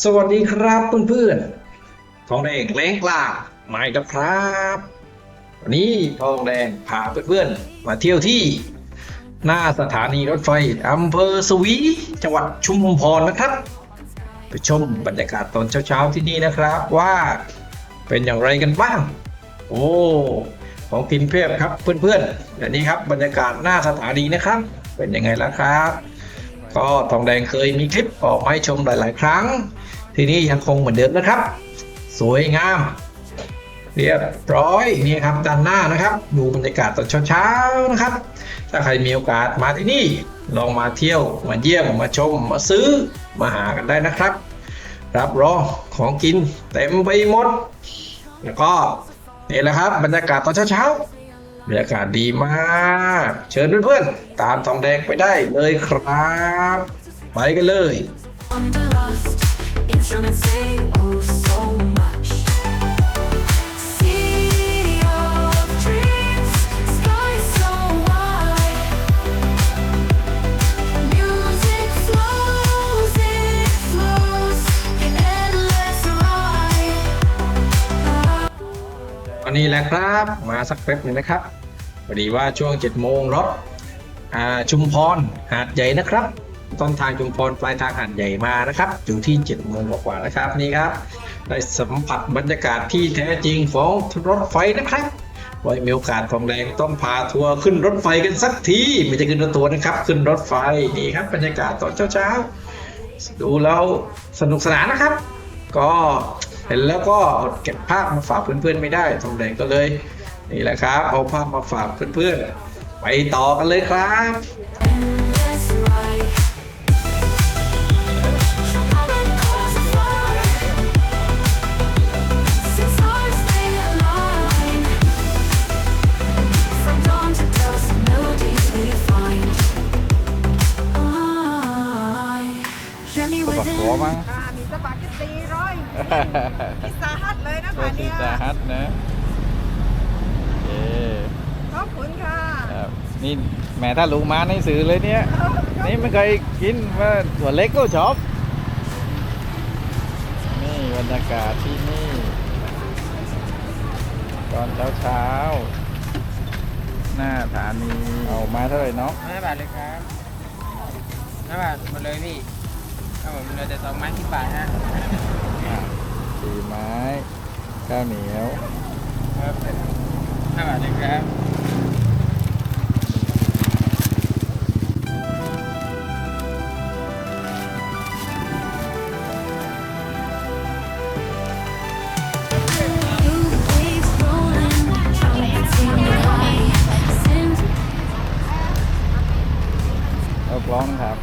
สวัสดีครับเพื่อนๆทองแดงเล้งกล้ามาอีกแล้วครับ วันนี้ทองแดงพาเพื่อนๆมาเที่ยวที่ หน้าสถานีรถไฟอำเภอสวีจังหวัดชุมพรนะครับ ไปชมบรรยากาศตอนเช้าๆที่นี่นะครับว่าเป็นอย่างไรกันบ้าง โอ้ของกินเพียบครับเพื่อนๆและนี่ครับบรรยากาศหน้าสถานีนะครับ เป็นยังไงล่ะครับ ก็ทองแดงเคยมีคลิปออกมาให้ชมหลาย ๆ ครั้ง ที่นี่ยังคงเหมือนเดิมนะครับ สวยงาม เรียบร้อยนี่ครับด้านหน้านะครับ ดูบรรยากาศตอนเช้าๆนะครับ ถ้าใครมีโอกาสมาที่นี่ลองมาเที่ยวมาเยี่ยมมาชมมาซื้อมาหากันได้นะครับ รับรองของกินเต็มไปหมด แล้วก็นี่แหละครับ บรรยากาศตอนเช้าๆบรรยากาศดีมาก เชิญเพื่อนๆตามทองแดงไปได้เลยครับ ไปกันเลย ตอนนี่แหละครับมาสักแป๊บหนึงนะครับพอดีว่าช่วง7จ็ดโมงรถชุมพรหาดใหญ่นะครับ ต้นทางชุมพรปลายทางหาดใหญ่มานะครับ อยู่ที่7จ็ดโมงกว่าๆนะครับนี่ครับ ได้สัมผัสบรรยากาศที่แท้จริงของรถไฟนะครับไว้มีโอกาสทองแดงต้องพาทัวร์ขึ้นรถไฟกันสักทีไม่ใช่ขึ้นรถทัวนะครับ ขึ้นรถไฟนี่ครับบรรยากาศตอนเช้าๆดูแล้วสนุกสนานนะครับ ก็เห็นแล้วก็เก็บภาพมาฝากเพื่อนๆไม่ได้ทองแดงก็เลย นี่แหละครับเอาภาพมาฝากเพื่อนๆไปต่อกันเลยครับ มั้งอ่ามีสปาเกตตีร้อยพิซซ่าฮัทเลยนะตัวคะซีเนี่ยซาฮัทนะเอ๊ขอบคุณค่ะครับนี่แหม่ถ้าลุงมาในสื่อเลยเนี่ย นี่ไม่เคยกินว่าตัวเล็กก็ชอบนี่บรรยากาศที่นี่ ตอนเช้าเช้าๆหน้าฐานีเอามาเท่าไหร่เนาะห้าบาทเลยครับห้าบาทหมดเลยพี่ ครับผมเราจะสองไม้สิบบาทฮะอะสี่ไม้ข้าวเหนียวครับห้าบาทเลยครับ Blue waves rolling, trumpets singing high. Since เอากล้องครับ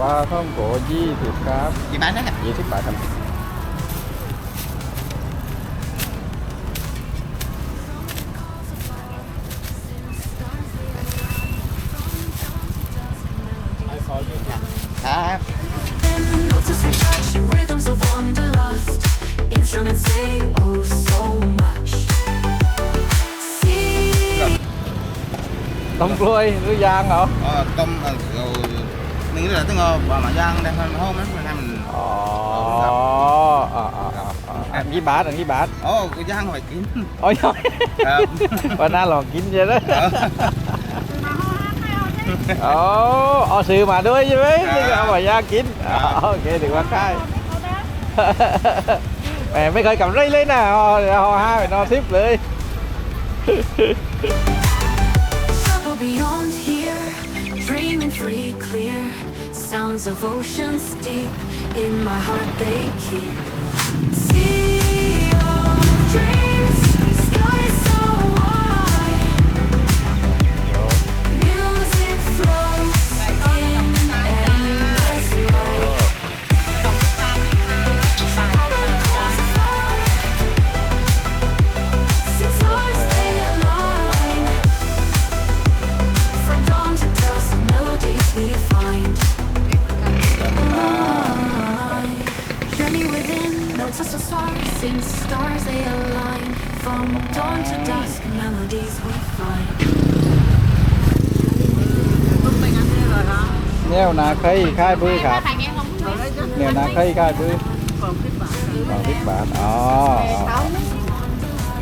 ปลาท่องโกยี่สิบครับ กี่บาทนะ ยี่สิบบาทครับ ครับ notes we touch, rhythms of wanderlust. Instruments say oh so much. See ต้มกล้วยหรือยางเหรอ ờ tôm ờ rồi mình là tiếng ờ bà mà giang đây hơn hôm đó mình làm อ๋ออ๋ออ๋ออ๋ออ๋ออันนี้บาทอันนี้บาท ồ cái giang phải kín โอ้ยครับ วันหน้าลองกินเยอะเลยอ๋อเอาซื้อมาด้วยใช่ไหมครับนี่ก็เอามายากกินอ๋อโอเคถึงว่าใกล้แหมไม่เคยกำไรเลยนะอ๋อเดี๋ยวเอาห้าไปนอนทิปเลย Trouble beyond here, free, clear. Sounds of oceans deep in my heart they keep. From dawn to dusk, melodies we find. แนวนาเคยค่ายบื้อครับ แนวนาเคยค่ายบื้อสองสิบบาทอ๋อ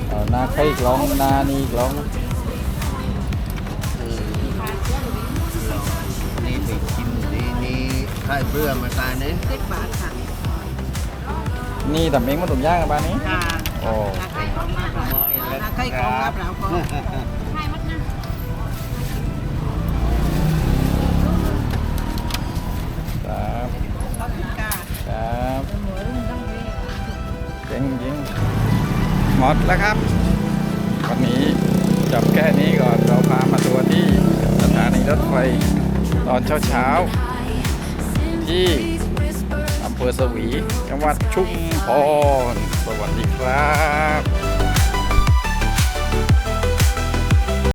เอานาเคยกล่องนานี่กล่องนี่ไปกินนี่นี่ข้าวเบื่อมาตายนี่สิบบาทค่ะ นี่ทำเองมาตุ่มย่างกันบ้านนี้ ค่ะโอ้ นาไข่ของมาปลานาไข่ของมาปลาก็ครับครับเจ๋งจริงหมดแล้วครับ วันนี้จบแค่นี้ก่อนเราพามาตัวที่สถานีรถไฟตอนเช้าๆที่อำ เภอสวี จังหวัดชุมพร สวัสดีครับ